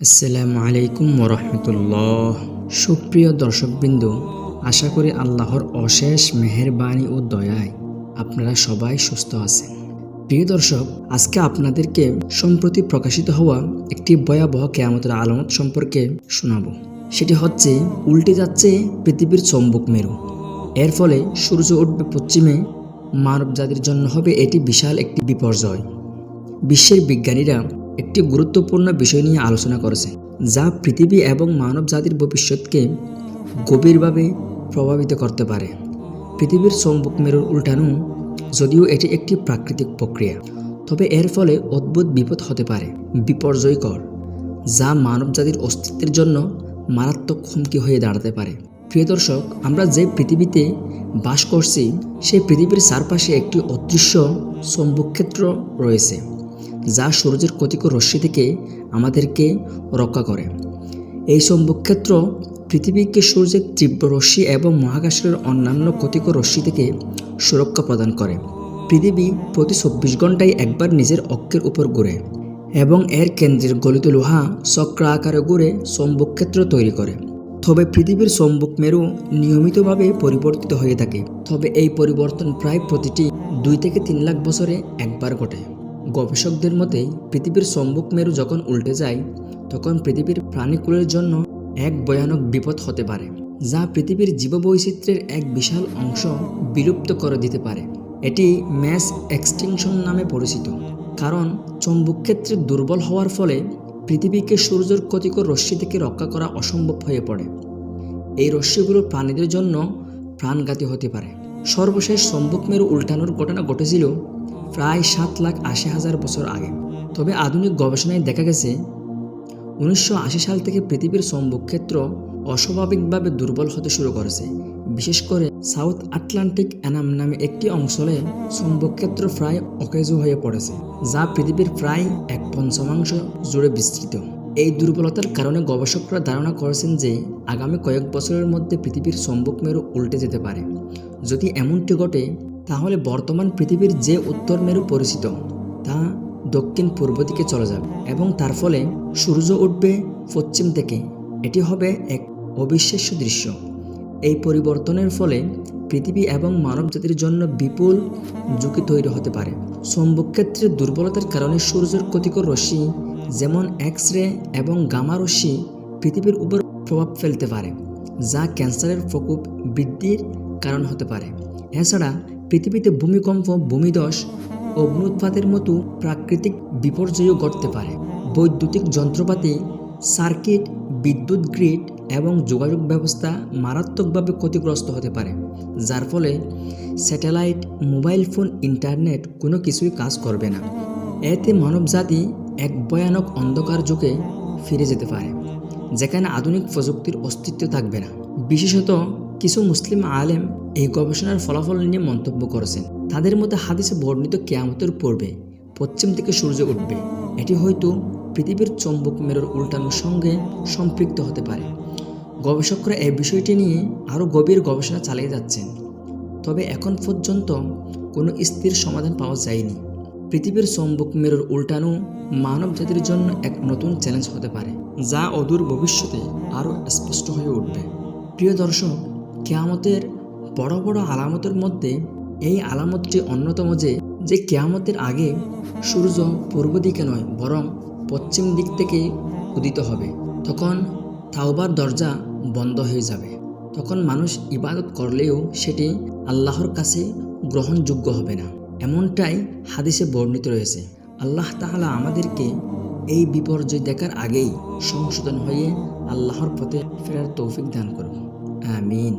আসসালামু আলাইকুম ওরহমতুল্লাহ। সুপ্রিয় দর্শকবৃন্দ, আশা করি আল্লাহর অশেষ মেহেরবানি ও দয়ায় আপনারা সবাই সুস্থ আছেন। প্রিয় দর্শক, আজকে আপনাদেরকে সম্প্রতি প্রকাশিত হওয়া একটি ভয়াবহ কেয়ামতের আলামত সম্পর্কে শোনাবো। সেটি হচ্ছে, উল্টে যাচ্ছে পৃথিবীর চম্বক মেরু। এর ফলে সূর্য উঠবে পশ্চিমে মানব জাতির জন্য হবে এটি বিশাল একটি বিপর্যয়। বিশ্বের বিজ্ঞানীরা একটি গুরুত্বপূর্ণ বিষয় নিয়ে আলোচনা করেছে, যা পৃথিবী এবং মানব জাতির ভবিষ্যৎকে গভীরভাবে প্রভাবিত করতে পারে। পৃথিবীর চম্বক মেরুর উল্টানো যদিও এটি একটি প্রাকৃতিক প্রক্রিয়া, তবে এর ফলে অদ্ভুত বিপদ হতে পারে, বিপর্যয়কর, যা মানব জাতির অস্তিত্বের জন্য মারাত্মক হুমকি হয়ে দাঁড়াতে পারে। প্রিয় দর্শক, আমরা যে পৃথিবীতে বাস করছি, সেই পৃথিবীর চারপাশে একটি অদৃশ্য চৌম্বকক্ষেত্র রয়েছে। যা সূর্যের ক্ষতিকর রশ্মি থেকে আমাদেরকে রক্ষা করে। এই চৌম্বকক্ষেত্র পৃথিবীকে সূর্যের তীব্র রশ্মি এবং মহাকাশের অন্যান্য ক্ষতিকর রশ্মি থেকে সুরক্ষা প্রদান করে। পৃথিবী প্রতি চব্বিশ ঘন্টায় একবার নিজের অক্ষের উপর ঘুরে এবং এর কেন্দ্রের গলিত লোহা চক্র আকারে ঘুরে চৌম্বকক্ষেত্র তৈরি করে। তবে পৃথিবীর চৌম্বক মেরু নিয়মিতভাবে পরিবর্তিত হয়ে থাকে। তবে এই পরিবর্তন প্রায় প্রতিটি দুই থেকে তিন লাখ বছরে একবার ঘটে। গবেষকদের মতে, পৃথিবীর চৌম্বক মেরু যখন উল্টে যায়, তখন পৃথিবীর প্রাণীকুলের জন্য এক ভয়ানক বিপদ হতে পারে, যা পৃথিবীর জীববৈচিত্র্যের এক বিশাল অংশ বিলুপ্ত করে দিতে পারে। এটি ম্যাস এক্সটিংশন নামে পরিচিত, কারণ চৌম্বকক্ষেত্রে দুর্বল হওয়ার ফলে পৃথিবীকে সূর্যের ক্ষতিকর রশ্মি থেকে রক্ষা করা অসম্ভব হয়ে পড়ে। এই রশ্মিগুলো প্রাণীদের জন্য প্রাণঘাতী হতে পারে। সর্বশেষ চম্বক মেরু উল্টানোর ঘটনা ঘটেছিল প্রায় সাত লাখ আশি হাজার বছর আগে। তবে আধুনিক গবেষণায় দেখা গেছে, উনিশশো আশি সাল থেকে পৃথিবীর চৌম্বকক্ষেত্র অস্বাভাবিকভাবে দুর্বল হতে শুরু করেছে। বিশেষ করে সাউথ আটলান্টিক অ্যানাম নামে একটি অঞ্চলে চৌম্বকক্ষেত্র প্রায় অকেজো হয়ে পড়েছে, যা পৃথিবীর প্রায় এক পঞ্চমাংশ জুড়ে বিস্তৃত। এই দুর্বলতার কারণে গবেষকরা ধারণা করেছেন যে, আগামী কয়েক বছরের মধ্যে পৃথিবীর চৌম্বক মেরু উল্টে যেতে পারে। যদি এমনটি ঘটে তাহলে বর্তমান পৃথিবীর যে উত্তর মেরু পরিচিত, তা দক্ষিণ পূর্ব দিকে চলে যাবে এবং তার ফলে সূর্য উঠবে পশ্চিম থেকে এটি হবে এক অবিশ্বাস্য দৃশ্য। এই পরিবর্তনের ফলে পৃথিবী এবং মানবজাতির জন্য বিপুল ঝুঁকি তৈরি হতে পারে। চৌম্বকক্ষেত্রের দুর্বলতার কারণে সূর্যের ক্ষতিকর রশ্মি, যেমন এক্স রে এবং গামা রশ্মি, পৃথিবীর উপর প্রভাব ফেলতে পারে, যা ক্যান্সারের প্রকোপ বৃদ্ধির কারণ হতে পারে। এছাড়া পৃথিবীতে ভূমিকম্প, ভূমিধস অগ্নুৎপাতের মতো প্রাকৃতিক বিপর্যয়ও ঘটতে পারে। বৈদ্যুতিক যন্ত্রপাতি, সার্কিট, বিদ্যুৎ গ্রিড এবং যোগাযোগ ব্যবস্থা মারাত্মকভাবে ক্ষতিগ্রস্ত হতে পারে, যার ফলে স্যাটেলাইট, মোবাইল ফোন, ইন্টারনেট কোনো কিছুই কাজ করবে না। এতে মানবজাতি এক ভয়ানক অন্ধকার যুগে ফিরে যেতে পারে, যেখানে আধুনিক প্রযুক্তির অস্তিত্ব থাকবে না। বিশেষত কিছু মুসলিম আলেম এই গবেষণার ফলাফল নিয়ে মন্তব্য করেছেন। তাদের মধ্যে হাদিসে বর্ণিত কেয়ামতের পূর্বে পশ্চিম থেকে সূর্য উঠবে। এটি হয়তো পৃথিবীর চৌম্বক মেরুর উল্টানোর সঙ্গে সম্পৃক্ত হতে পারে। গবেষকরা এই বিষয়টি নিয়ে আরও গভীর গবেষণা চালিয়ে যাচ্ছেন। তবে এখন পর্যন্ত কোনো স্থির সমাধান পাওয়া যায়নি। পৃথিবীর চৌম্বক মেরুর উল্টানো মানব জাতির জন্য এক নতুন চ্যালেঞ্জ হতে পারে, যা অদূর ভবিষ্যতে আরও স্পষ্ট হয়ে উঠবে। প্রিয় দর্শক কেয়ামতের বড় বড় আলামতের মধ্যে এই আলামতটি অন্যতম যে যে কেয়ামতের আগে সূর্য পূর্ব দিকে নয়, বরং পশ্চিম দিক থেকে উদিত হবে। তখন তাওবার দরজা বন্ধ হয়ে যাবে। তখন মানুষ ইবাদত করলেও সেটি আল্লাহর কাছে গ্রহণযোগ্য হবে না। এমনটাই হাদিসে বর্ণিত রয়েছে। আল্লাহ তাহলা আমাদেরকে এই বিপর্যয় দেখার আগেই সংশোধন হয়ে আল্লাহর পথে ফেরার তৌফিক দান করুন। আমিন